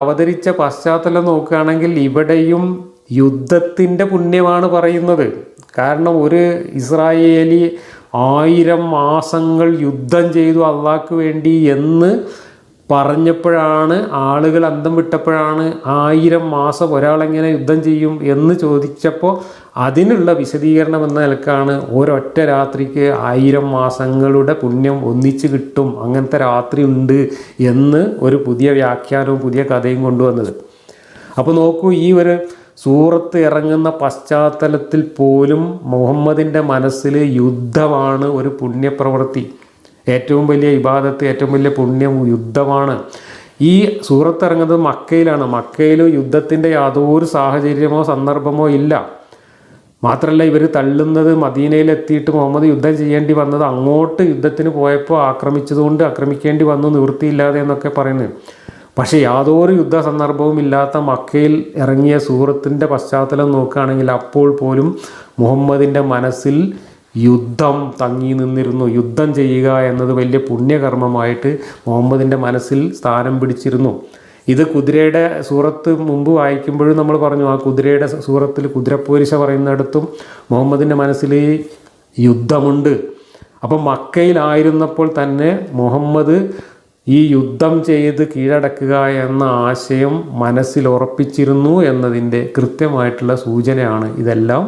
അവതരിച്ച പശ്ചാത്തലം നോക്കുകയാണെങ്കിൽ ഇവിടെയും യുദ്ധത്തിന്റെ പുണ്യമാണ് പറയുന്നത്. കാരണം ഒരു ഇസ്രായേലി ആയിരം മാസങ്ങൾ യുദ്ധം ചെയ്തു അള്ളാഹ്ക്ക് വേണ്ടി എന്ന് പറഞ്ഞപ്പോഴാണ് ആളുകൾ അന്തം വിട്ടപ്പോഴാണ് ആയിരം മാസം ഒരാളെങ്ങനെ യുദ്ധം ചെയ്യും എന്ന് ചോദിച്ചപ്പോൾ അതിനുള്ള വിശദീകരണം എന്ന നിലക്കാണ് ഒരൊറ്റ രാത്രിക്ക് ആയിരം മാസങ്ങളുടെ പുണ്യം ഒന്നിച്ച് കിട്ടും അങ്ങനത്തെ രാത്രി ഉണ്ട് എന്ന് ഒരു പുതിയ വ്യാഖ്യാനവും പുതിയ കഥയും കൊണ്ടുവന്നത്. അപ്പോൾ നോക്കൂ ഈ ഒരു സൂറത്ത് ഇറങ്ങുന്ന പശ്ചാത്തലത്തിൽ പോലും മുഹമ്മദിന്റെ മനസ്സിൽ യുദ്ധമാണ് ഒരു പുണ്യപ്രവൃത്തി. ഏറ്റവും വലിയ ഇബാദത്ത് ഏറ്റവും വലിയ പുണ്യം യുദ്ധമാണ്. ഈ സൂറത്ത് ഇറങ്ങുന്നത് മക്കയിലാണ്. മക്കയിൽ യുദ്ധത്തിന്റെ യാതൊരു സാഹചര്യമോ സന്ദർഭമോ ഇല്ല. മാത്രമല്ല ഇവർ തള്ളുന്നത് മദീനയിലെത്തിയിട്ട് മുഹമ്മദ് യുദ്ധം ചെയ്യേണ്ടി വന്നത് അങ്ങോട്ട് യുദ്ധത്തിന് പോയപ്പോൾ ആക്രമിച്ചതുകൊണ്ട് ആക്രമിക്കേണ്ടി വന്നു നിവൃത്തിയില്ലാതെ എന്നൊക്കെ പറയുന്നത്. പക്ഷേ യാതൊരു യുദ്ധ സന്ദർഭവും ഇല്ലാത്ത മക്കയിൽ ഇറങ്ങിയ സൂറത്തിന്റെ പശ്ചാത്തലം നോക്കുകയാണെങ്കിൽ അപ്പോൾ പോലും മുഹമ്മദിന്റെ മനസ്സിൽ യുദ്ധം തങ്ങി നിന്നിരുന്നു. യുദ്ധം ചെയ്യുക എന്നത് വലിയ പുണ്യകർമ്മമായിട്ട് മുഹമ്മദിന്റെ മനസ്സിൽ സ്ഥാനം പിടിച്ചിരുന്നു. ഇത് കുതിരയുടെ സൂറത്ത് മുമ്പ് വായിക്കുമ്പോഴും നമ്മൾ പറഞ്ഞു ആ കുതിരയുടെ സൂറത്തിൽ കുതിരപ്പോരിശ പറയുന്നിടത്തും മുഹമ്മദിന്റെ മനസ്സിൽ യുദ്ധമുണ്ട്. അപ്പം മക്കയിലായിരുന്നപ്പോൾ തന്നെ മുഹമ്മദ് ഈ യുദ്ധം ചെയ്ത് കീഴടക്കുക എന്ന ആശയം മനസ്സിൽ ഉറപ്പിച്ചിരുന്നു എന്നതിന്റെ കൃത്യമായിട്ടുള്ള സൂചനയാണ് ഇതെല്ലാം.